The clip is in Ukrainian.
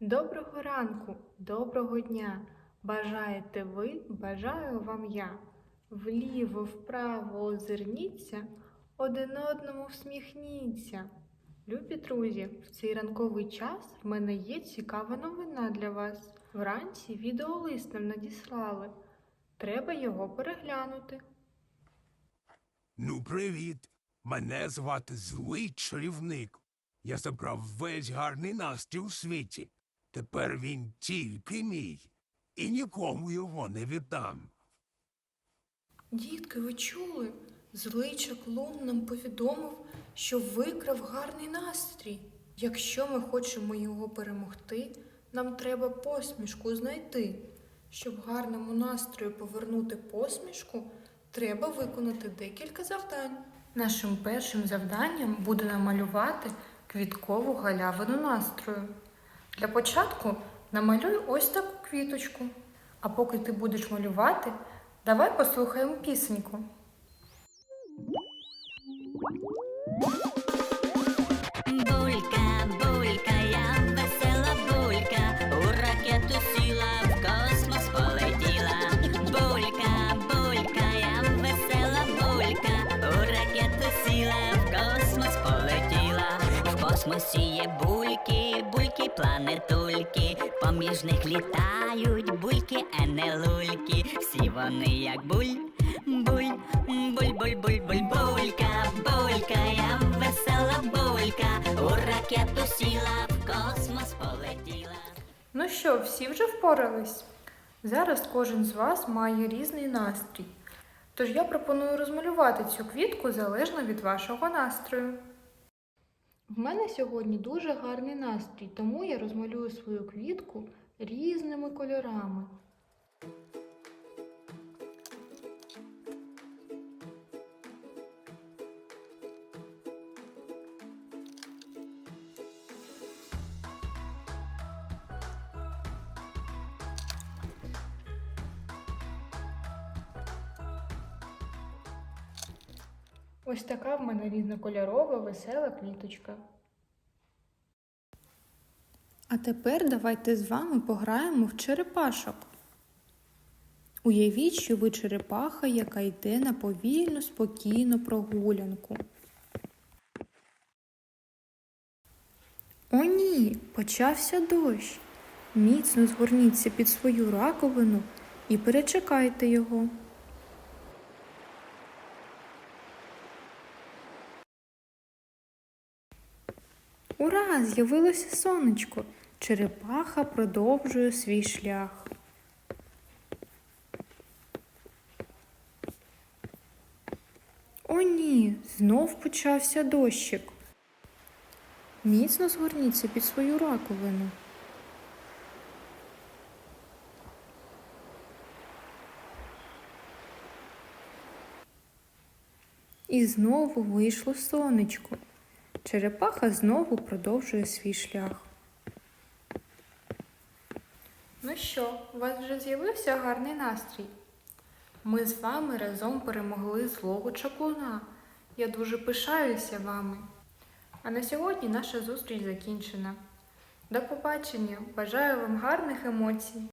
Доброго ранку, доброго дня. Бажаєте ви, бажаю вам я. Вліво, вправо озирніться, один одному всміхніться. Любі друзі, в цей ранковий час в мене є цікава новина для вас. Вранці відеолист нам надіслали. Треба його переглянути. Ну, привіт. Мене звати злий чарівник. Я забрав весь гарний настрій у світі. Тепер він тільки мій, і нікому його не віддам. Дітки, ви чули? Злий чаклун нам повідомив, що викрав гарний настрій. Якщо ми хочемо його перемогти, нам треба посмішку знайти. Щоб гарному настрою повернути посмішку, треба виконати декілька завдань. Нашим першим завданням буде намалювати квіткову галявину настрою. Для початку намалюй ось таку квіточку. А поки ти будеш малювати, давай послухаємо пісеньку. Булька, булька, я весела булька, у ракету сіла, в космос полетіла. Булька, булька, я весела булька, у ракету сіла, в космос полетіла. В космосі є бульки, планетульки, поміж них літають бульки, енелульки. Всі вони як буль, буль, буль, буль, буль, буль, булька, булька, я весела булька, у ракету сіла, в космос полетіла. Ну що, всі вже впорались? Зараз кожен з вас має різний настрій. Тож я пропоную розмалювати цю квітку залежно від вашого настрою. В мене сьогодні дуже гарний настрій, тому я розмалюю свою квітку різними кольорами. Ось така в мене різнокольорова, весела квіточка. А тепер давайте з вами пограємо в черепашок. Уявіть, що ви черепаха, яка йде на повільну, спокійну прогулянку. О, ні, почався дощ. Міцно згорніться під свою раковину і перечекайте його. Ура! З'явилося сонечко. Черепаха продовжує свій шлях. О, ні, знов почався дощик. Міцно згорніться під свою раковину. І знову вийшло сонечко. Черепаха знову продовжує свій шлях. Ну що, у вас вже з'явився гарний настрій? Ми з вами разом перемогли злого чаклуна. Я дуже пишаюся вами. А на сьогодні наша зустріч закінчена. До побачення! Бажаю вам гарних емоцій!